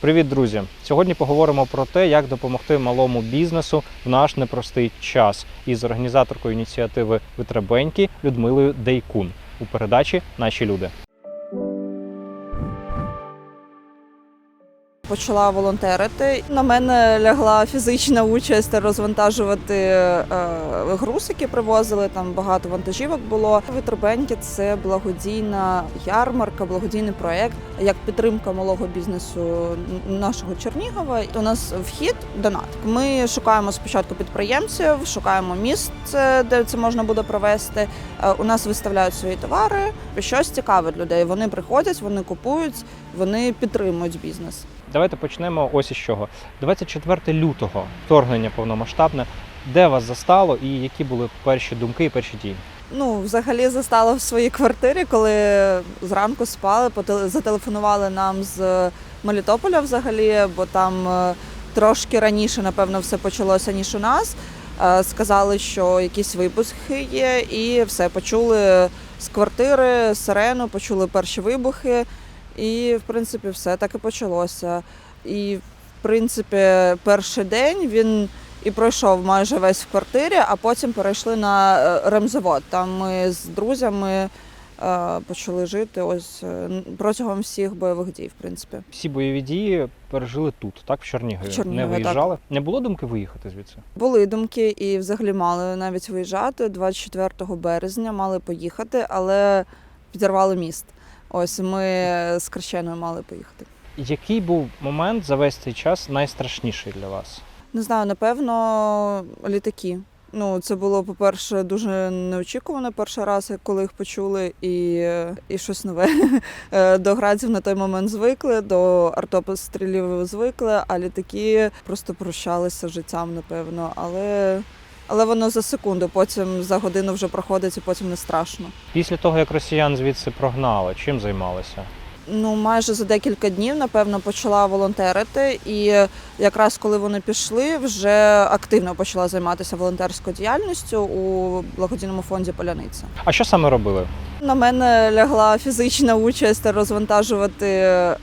Привіт, друзі! Сьогодні поговоримо про те, як допомогти малому бізнесу в наш непростий час із організаторкою ініціативи Витребеньки Людмилою Дейкун у передачі Наші люди. Почала волонтерити. На мене лягла фізична участь розвантажувати е, груз, який привозили. Там багато вантажівок було. Витребеньки це благодійна ярмарка, благодійний проект як підтримка малого бізнесу нашого Чернігова. У нас вхід донат. Ми шукаємо спочатку підприємців, шукаємо місце, де це можна буде провести. Е, У нас виставляють свої товари. Щось цікавить людей. Вони приходять, вони купують, вони підтримують бізнес. Давайте почнемо ось із чого. 24 лютого вторгнення повномасштабне. Де вас застало і які були перші думки і перші дії? Ну, взагалі застала в своїй квартирі, коли зранку спали, зателефонували нам з Мелітополя взагалі, бо там е, трошки раніше, напевно, все почалося, ніж у нас. Е, Сказали, що якісь вибухи є, і все почули з квартири сирену, почули перші вибухи, і в принципі все так і почалося. І в принципі, перший день він і пройшов майже весь в квартирі, а потім перейшли на е, ремзавод. Там ми з друзями е, почали жити ось е, протягом всіх бойових дій, в принципі. Всі бойові дії пережили тут, так в Чернігові. В Чернігові, Не так. виїжджали. Не було думки виїхати звідси. Були думки і взагалі мали навіть виїжджати 24 березня, мали поїхати, але підірвали міст. Ось ми з Крещеною мали поїхати. Який був момент за весь цей час найстрашніший для вас? Не знаю, напевно, літаки. Ну, це було, по-перше, дуже неочікувано перший раз, коли їх почули, і, і щось нове. Е, До градів на той момент звикли, до артопострілів звикли, а літаки просто прощалися з життям, напевно. Але, але воно за секунду, потім за годину вже проходить, і потім не страшно. Після того, як росіян звідси прогнали, чим займалися? Ну, майже за декілька днів, напевно, почала волонтерити. І якраз коли вони пішли, вже активно почала займатися волонтерською діяльністю у благодійному фонді Поляниця. А що саме робили? На мене лягла фізична участь розвантажувати е,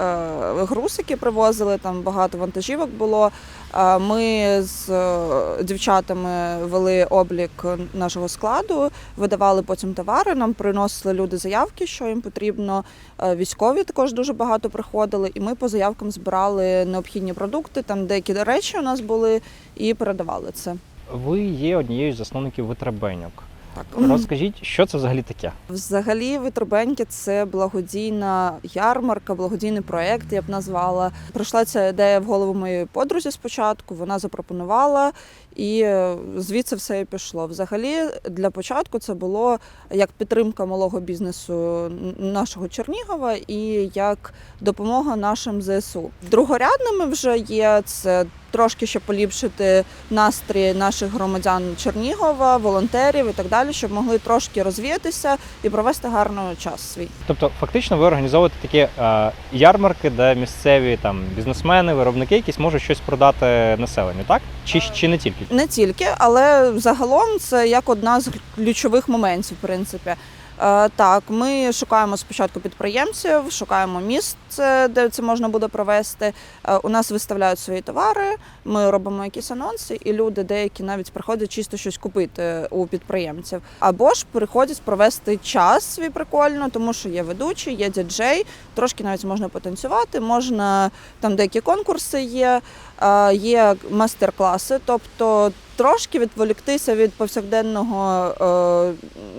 груз, який привозили. Там багато вантажівок було. Е, Ми з е, дівчатами вели облік нашого складу, видавали потім товари. Нам приносили люди заявки, що їм потрібно. Е, Військові також дуже багато приходили, і ми по заявкам збирали необхідні продукти. Там деякі речі у нас були, і передавали це. Ви є однією з засновників витребеньок. Так Розкажіть, що це взагалі таке? Взагалі, витребеньки це благодійна ярмарка, благодійний проект, я б назвала. Прийшла ця ідея в голову моєї подрузі спочатку. Вона запропонувала, і е, звідси все і пішло. Взагалі, для початку це було як підтримка малого бізнесу нашого Чернігова і як допомога нашим ЗСУ. Другорядними вже є це. Трошки щоб поліпшити настрій наших громадян Чернігова, волонтерів і так далі, щоб могли трошки розвіятися і провести гарно час свій. Тобто, фактично, ви організовуєте такі е, ярмарки, де місцеві там бізнесмени, виробники якісь можуть щось продати населенню, так? Чи, чи не тільки? Не тільки, але загалом це як одна з ключових моментів, в принципі. Е, Так, ми шукаємо спочатку підприємців, шукаємо місце, де це можна буде провести. Е, У нас виставляють свої товари, ми робимо якісь анонси, і люди деякі навіть приходять чисто щось купити у підприємців. Або ж приходять провести час свій прикольно, тому що є ведучий, є діджей, трошки навіть можна потанцювати, можна там деякі конкурси є, е, є майстер-класи, тобто трошки відволіктися від повсякденного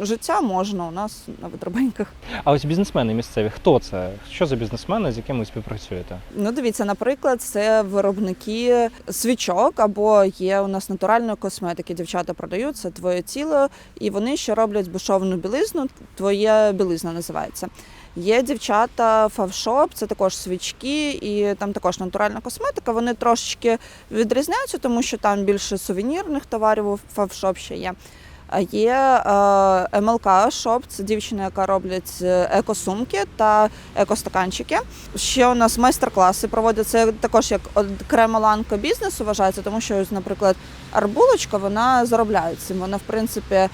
е, життя можна у нас на витребеньках. А ось бізнесмени місцеві, хто це? Що за бізнесмени, з якими ви співпрацюєте? Ну, дивіться, наприклад, це виробники свічок або є у нас натуральної косметики. Дівчата продають це твоє тіло, і вони ще роблять безшовну білизну. Твоя білизна називається. Є дівчата фавшоп, це також свічки, і там також натуральна косметика. Вони трошечки відрізняються, тому що там більше сувенірних товарів у фавшоп ще є. А Є е, МЛК Шоп, це дівчина, яка роблять е, екосумки та екостаканчики. Ще у нас майстер-класи проводяться також як окрема ланка бізнесу вважається, тому що, наприклад, арбулочка вона заробляє цим. Вона, в принципі,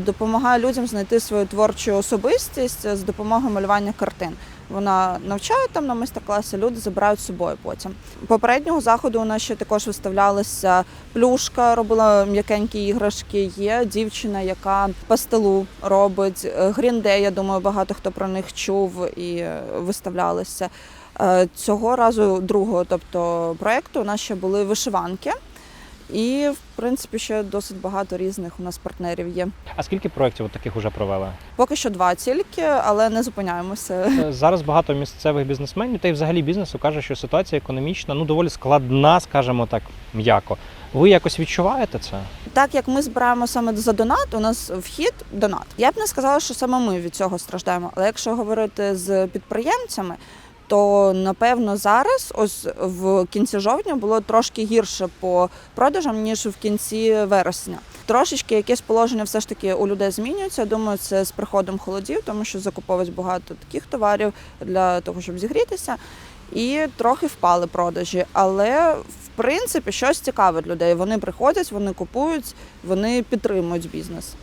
допомагає людям знайти свою творчу особистість з допомогою малювання картин. Вона навчає там на майстер-класі, люди забирають з собою потім. Попереднього заходу у нас ще також виставлялася плюшка, робила м'якенькі іграшки. Є дівчина, яка пастилу робить. Гріндей, я думаю, багато хто про них чув і е, виставлялися. Е, Цього разу другого, тобто проекту, у нас ще були вишиванки. І, в принципі, ще досить багато різних у нас партнерів є. А скільки проєктів от таких вже провели? Поки що два тільки, але не зупиняємося. Е, Зараз багато місцевих бізнесменів та й взагалі бізнесу каже, що ситуація економічна ну доволі складна, скажімо так, м'яко. Ви якось відчуваєте це? Так як ми збираємо саме за донат, у нас вхід донат. Я б не сказала, що саме ми від цього страждаємо. Але якщо говорити з підприємцями, то напевно зараз, ось в кінці жовтня, було трошки гірше по продажам ніж в кінці вересня. Трошечки якесь положення все ж таки у людей змінюється. Думаю, це з приходом холодів, тому що закуповують багато таких товарів для того, щоб зігрітися. І трохи впали продажі, але в принципі щось цікавить людей. Вони приходять, вони купують, вони підтримують бізнес.